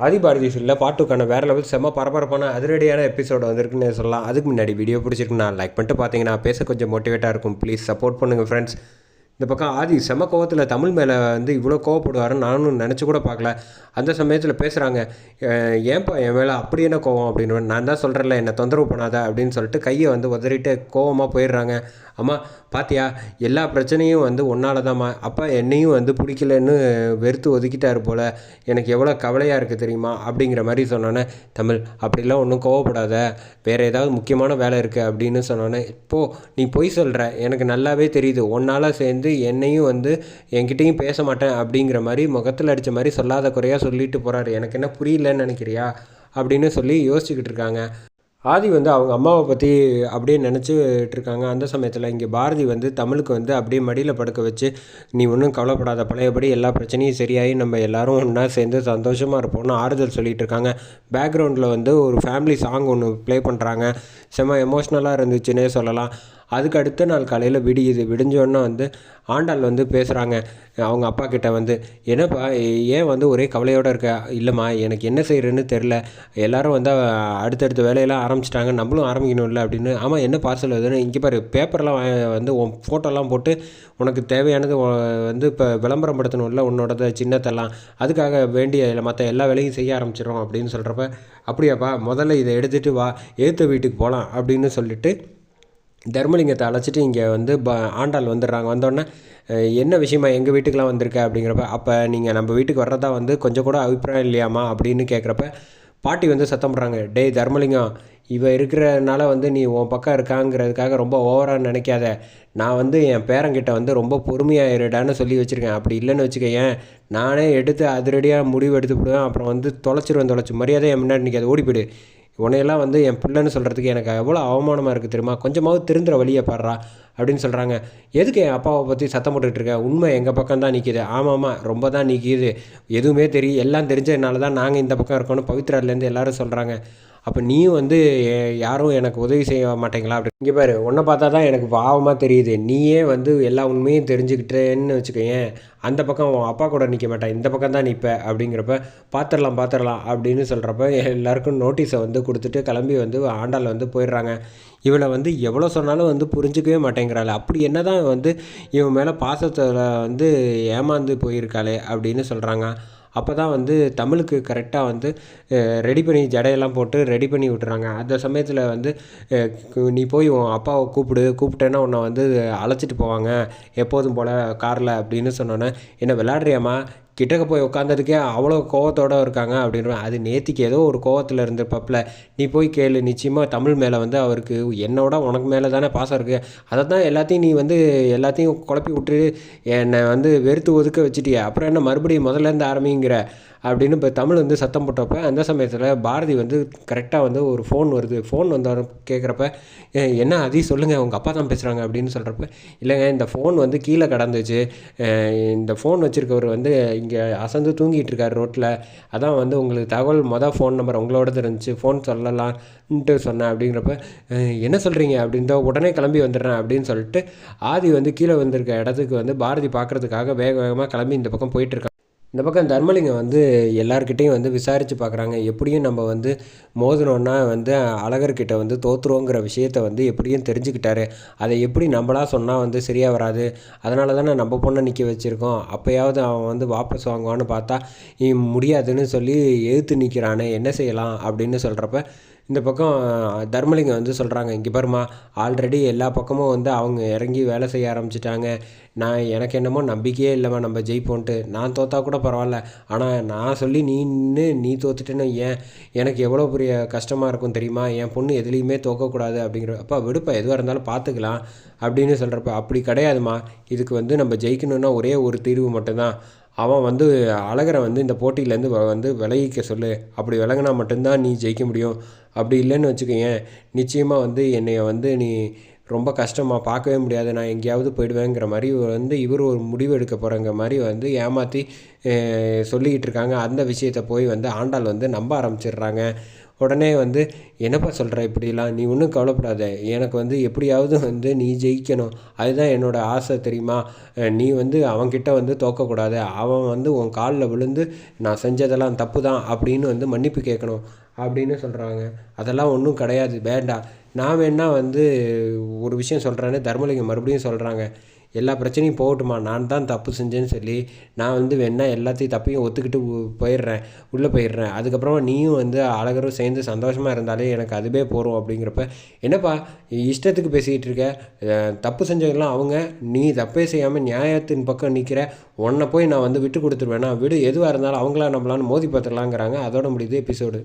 ஆதிபாரதி சீரியலில் பாட்டுக்கான வேறு லெவல் செம்ம பரபரப்பான அதிரடியான எபிசோடு வந்திருக்குன்னு சொல்லலாம். அதுக்கு முன்னாடி வீடியோ பிடிச்சிருக்குன்னா லைக் பண்ணிட்டு பார்த்தீங்கன்னா பேச கொஞ்சம் மோட்டிவேட்டாக இருக்கும். ப்ளீஸ் சப்போர்ட் பண்ணுங்கள் ஃப்ரெண்ட்ஸ் இந்த பக்கம் ஆதி செம கோவத்தில் தமிழ் மேலே வந்து இவ்வளோ கோவப்படுவாருன்னு நானும் நினச்சி கூட பார்க்கல. அந்த சமயத்தில் பேசுகிறாங்க ஏன்ப்பா என் மேலே அப்படி என்ன கோவம்? அப்படின்னு. நான் தான் சொல்கிறேன்ல என்னை தொந்தரவு பண்ணாத அப்படின்னு சொல்லிட்டு கையை வந்து உதறிட்டு கோவமாக போயிடுறாங்க. அம்மா பாத்தியா எல்லா பிரச்சனையும் வந்து ஒன்றால் தாம்மா அப்பா என்னையும் வந்து பிடிக்கலன்னு வெறுத்து ஒதுக்கிட்டாரு போல். எனக்கு எவ்வளோ கவலையாக இருக்குது தெரியுமா? அப்படிங்கிற மாதிரி சொன்னோன்னே தமிழ் அப்படிலாம் ஒன்றும் கோவப்படாத. வேறு ஏதாவது முக்கியமான வேலை இருக்குது அப்படின்னு சொன்னோன்னே இப்போது நீ பொய் சொல்கிற எனக்கு நல்லாவே தெரியுது. ஒன்றால் சேர்ந்து என்னையும் வந்து என்கிட்டையும் பேச மாட்டேன் அப்படிங்கிற மாதிரி முகத்தில் அடித்த மாதிரி சொல்லாத குறையாக சொல்லிட்டு போகிறாரு எனக்கு என்ன புரியலன்னு நினைக்கிறியா? அப்படின்னு சொல்லி யோசிச்சுக்கிட்டு இருக்காங்க. ஆதி வந்து அவங்க அம்மாவை பற்றி அப்படியே நினச்சிட்டு இருக்காங்க. அந்த சமயத்தில் இங்கே பாரதி வந்து தமிழுக்கு வந்து அப்படியே மடியில் படுக்க வச்சு நீ ஒன்றும் கவலைப்படாத பழையபடி எல்லா பிரச்சனையும் சரியாகி நம்ம எல்லோரும் ஒன்றா சேர்ந்து சந்தோஷமாக இருப்போம்னு ஆறுதல் சொல்லிட்டு இருக்காங்க. பேக்ரவுண்டில் வந்து ஒரு ஃபேமிலி சாங் ஒன்று ப்ளே பண்ணுறாங்க செம்ம எமோஷ்னலாக இருந்துச்சுன்னே சொல்லலாம். அதுக்கு அடுத்த நாள் காலையில் விடியுது விடிஞ்சோடனே வந்து ஆண்டாள் வந்து பேசுகிறாங்க அவங்க அப்பா கிட்ட வந்து என்னப்பா ஏன் வந்து ஒரே கவலையோடு இருக்க? இல்லைம்மா எனக்கு என்ன செய்கிறேன்னு தெரில எல்லாரும் வந்து அடுத்தடுத்த வேலையெல்லாம் ஆரம்பிச்சிட்டாங்க. நம்மளும் ஆரம்பிக்கணும்ல அப்படின்னு. ஆமாம் என்ன பார்சல் வருதுன்னு இங்கே பாரு பேப்பர்லாம் வந்து உன் ஃபோட்டோலாம் போட்டு உனக்கு தேவையானது வந்து இப்போ விளம்பரம் படுத்தணும்ல உன்னோட சின்னத்தெல்லாம். அதுக்காக வேண்டிய மற்ற எல்லா வேலையும் செய்ய ஆரம்பிச்சிடும் அப்படின்னு சொல்கிறப்ப அப்படியாப்பா முதல்ல இதை எடுத்துகிட்டு வா ஏற்ற வீட்டுக்கு போகலாம் அப்படின்னு சொல்லிட்டு தர்மலிங்கத்தை அழைச்சிட்டு இங்கே வந்து ப ஆண்டாள் வந்துடுறாங்க. வந்தோடனே என்ன விஷயமா எங்கள் வீட்டுக்கெலாம் வந்திருக்க அப்படிங்கிறப்ப அப்போ நீங்கள் நம்ம வீட்டுக்கு வர்றதா வந்து கொஞ்சம் கூட அபிப்பிராயம் இல்லையாமா அப்படின்னு கேட்குறப்ப பாட்டி வந்து சத்தம் பண்ணுறாங்க டேய் தர்மலிங்கம் இவ இருக்கிறனால வந்து நீ உன் பக்கம் இருக்காங்கிறதுக்காக ரொம்ப ஓவராக நினைக்காத. நான் வந்து என் பேரங்கிட்ட வந்து ரொம்ப பொறுமையாக இருடான்னு சொல்லி வச்சுருக்கேன். அப்படி இல்லைன்னு வச்சுக்கேன் நானே எடுத்து அதிரடியாக முடிவு எடுத்து விடுவேன் அப்புறம் வந்து தொலைச்சிருவேன் தொலைச்சி. மரியாதை என் முன்னாடி நிற்காது ஓடிப்பிடு உன்னையெல்லாம் வந்து என் பிள்ளைன்னு சொல்கிறதுக்கு எனக்கு எவ்வளோ அவமானமாக இருக்குது தெரியுமா? கொஞ்சமாவது திருந்துற வழியை பாடுறா அப்படின்னு சொல்கிறாங்க எதுக்கு என் அப்பாவை பற்றி சத்தம் போட்டுட்ருக்க உண்மை எங்கள் பக்கம் தான் நிற்கிது ஆமாம்மா ரொம்ப தான் நிற்கிது எதுவுமே தெரியும் எல்லாம் தெரிஞ்சதுனால தான் நாங்கள் இந்த பக்கம் இருக்கோன்னு பவித்ராலேருந்து எல்லோரும் சொல்கிறாங்க அப்போ நீயும் வந்து யாரும் எனக்கு உதவி செய்ய மாட்டேங்களா? அப்படி இங்கே பாரு உன்னை பார்த்தா தான் எனக்கு பாவமாக தெரியுது. நீயே வந்து எல்லா உண்மையும் தெரிஞ்சுக்கிட்டேன்னு வச்சுக்கோயேன் அந்த பக்கம் உன் அப்பா கூட நிற்க மாட்டேன் இந்த பக்கம் தான் நிற்ப அப்படிங்கிறப்ப பார்த்துடலாம் பார்த்துடலாம் அப்படின்னு சொல்கிறப்ப எல்லாருக்கும் நோட்டீஸை வந்து கொடுத்துட்டு கிளம்பி வந்து ஆண்டாள் வந்து போயிடுறாங்க. இவளை வந்து எவ்வளோ சொன்னாலும் வந்து புரிஞ்சிக்கவே மாட்டேங்கிறாள். அப்படி என்ன தான் வந்து இவன் மேலே பாசத்தில் வந்து ஏமாந்து போயிருக்காளே அப்படின்னு சொல்கிறாங்க அப்போ தான் வந்து தமிழுக்கு கரெக்டாக வந்து ரெடி பண்ணி ஜடையெல்லாம் போட்டு ரெடி பண்ணி விட்டுறாங்க. அந்த சமயத்தில் வந்து நீ போய் உன் அப்பாவை கூப்பிடு கூப்பிட்டேன்னா உன்னை வந்து அழைச்சிட்டு போவாங்க. எப்போதும் போல் காரில் அப்படின்னு சொன்னோன்னே என்ன விளாட்றியாம்மா கிட்டக்க போய் உட்காந்ததுக்கே அவ்வளோ கோவத்தோடு இருக்காங்க அப்படின்ற அது நேத்திக்கு ஏதோ ஒரு கோவத்தில் இருந்திருப்பாப்பில் நீ போய் கேளு நிச்சயமாக தமிழ் மேலே வந்து அவருக்கு என்னோட உனக்கு மேலே தானே பாசம் இருக்குது அதை தான் எல்லாத்தையும் நீ வந்து எல்லாத்தையும் குழப்பி விட்டு என்னை வந்து வெறுத்து ஒதுக்க வச்சுட்டிய. அப்புறம் என்ன மறுபடியும் முதல்லேருந்து ஆரம்பிங்கிற? அப்படின்னு இப்போ தமிழ் வந்து சத்தம் போட்டப்போ அந்த சமயத்தில் பாரதி வந்து கரெக்டாக வந்து ஒரு ஃபோன் வருது. ஃபோன் வந்தாலும் கேட்குறப்ப என்ன அதி சொல்லுங்கள் உங்கள் அப்பா தான் பேசுகிறாங்க அப்படின்னு சொல்கிறப்ப இல்லைங்க இந்த ஃபோன் வந்து கீழே கடந்துச்சு. இந்த ஃபோன் வச்சுருக்கவர் வந்து இங்கே அசந்து தூங்கிட்டு இருக்கார் ரோட்டில் அதான் வந்து உங்களுக்கு தகவல் மொதல் ஃபோன் நம்பர் உங்களோடது இருந்துச்சு. ஃபோன் சொல்லலான்ட்டு சொன்னேன் அப்படிங்கிறப்ப என்ன சொல்கிறீங்க அப்படின்ற உடனே கிளம்பி வந்துடுறேன் அப்படின்னு சொல்லிட்டு ஆதி வந்து கீழே வந்திருக்க இடத்துக்கு வந்து பாரதி பார்க்குறதுக்காக வேக வேகமாக கிளம்பி இந்த பக்கம் போயிட்டுருக்காங்க இந்த பக்கம் தர்மலிங்கம் வந்து எல்லாருக்கிட்டேயும் வந்து விசாரித்து பார்க்குறாங்க எப்படியும் நம்ம வந்து மோதினோன்னா வந்து அழகர்கிட்ட வந்து தோற்றுருவோங்கிற விஷயத்த வந்து எப்படியும் தெரிஞ்சுக்கிட்டாரு. அதை எப்படி நம்மளாக சொன்னால் வந்து சரியாக வராது. அதனால தானே நம்ம பொண்ணை நிற்க வச்சுருக்கோம். அப்போயாவது அவன் வந்து வாபஸ் வாங்குவான்னு பார்த்தா முடியாதுன்னு சொல்லி எழுத்து நிற்கிறானே என்ன செய்யலாம்? அப்படின்னு சொல்கிறப்ப இந்த பக்கம் தர்மலிங்கம் வந்து சொல்கிறாங்க இங்கே பாருமா ஆல்ரெடி எல்லா பக்கமும் வந்து அவங்க இறங்கி வேலை செய்ய ஆரம்பிச்சிட்டாங்க. நான் எனக்கு என்னமோ நம்பிக்கையே இல்லைம்மா நம்ம ஜெயிப்போன்ட்டு. நான் தோத்தா கூட பரவாயில்ல. ஆனால் நான் சொல்லி நீ நின்று நீ தோத்துட்டேன்னு ஏன்? எனக்கு எவ்வளோ பெரிய கஷ்டமாக இருக்கும் தெரியுமா? என் பொண்ணு எதுலேயுமே தோக்கக்கூடாது அப்படிங்கிற அப்பா விடுப்பா எதுவாக இருந்தாலும் பார்த்துக்கலாம் அப்படின்னு சொல்கிறப்ப அப்படி கிடையாதுமா இதுக்கு வந்து நம்ம ஜெயிக்கணுன்னா ஒரே ஒரு தீர்வு மட்டும்தான். அவன் வந்து அழகரை வந்து இந்த போட்டியிலேருந்து வந்து விலகிக்க சொல்லு. அப்படி விலகினா மட்டும்தான் நீ ஜெயிக்க முடியும். அப்படி இல்லைன்னு வச்சுக்கோயேன் நிச்சயமாக வந்து என்னைய வந்து நீ ரொம்ப கஷ்டமாக பார்க்கவே முடியாது. நான் எங்கேயாவது போயிடுவேங்கிற மாதிரி வந்து இவர் ஒரு முடிவு எடுக்க போகிறங்க மாதிரி வந்து ஏமாற்றி சொல்லிக்கிட்டு இருக்காங்க. அந்த விஷயத்தை போய் வந்து ஆண்டாள் வந்து நம்ப ஆரம்பிச்சிடுறாங்க. உடனே வந்து என்னப்பா சொல்கிற இப்படிலாம் நீ ஒன்றும் கவலைப்படாத. எனக்கு வந்து எப்படியாவது வந்து நீ ஜெயிக்கணும். அதுதான் என்னோடய ஆசை தெரியுமா? நீ வந்து அவன்கிட்ட வந்து தோக்கக்கூடாது. அவன் வந்து உன் காலில் விழுந்து நான் செஞ்சதெல்லாம் தப்பு தான் அப்படின்னு வந்து மன்னிப்பு கேட்கணும் அப்படின்னு சொல்கிறாங்க அதெல்லாம் ஒன்றும் கிடையாது. வேண்டாம். நான் வேணா வந்து ஒரு விஷயம் சொல்கிறேன்னு தர்மலிங்கம் மறுபடியும் சொல்கிறாங்க எல்லா பிரச்சனையும் போகட்டுமா? நான் தான் தப்பு செஞ்சேன்னு சொல்லி நான் வந்து வேணா எல்லாத்தையும் தப்பையும் ஒத்துக்கிட்டு போயிடுறேன். உள்ளே போயிடுறேன். அதுக்கப்புறமா நீயும் வந்து அழகரும் சேர்ந்து சந்தோஷமாக இருந்தாலே எனக்கு அதுவே போகிறோம் அப்படிங்கிறப்ப என்னப்பா இஷ்டத்துக்கு பேசிக்கிட்டு இருக்க? தப்பு செஞ்சவங்களாம் அவங்க நீ தப்பே செய்யாமல் நியாயத்தின் பக்கம் நிற்கிற உன்னை போய் நான் வந்து விட்டு கொடுத்துருவேனா? விடு எதுவாக இருந்தாலும் அவங்களா நம்மளான்னு மோதி பார்த்துடலாங்கிறாங்க அதோட முடியுது எபிசோடு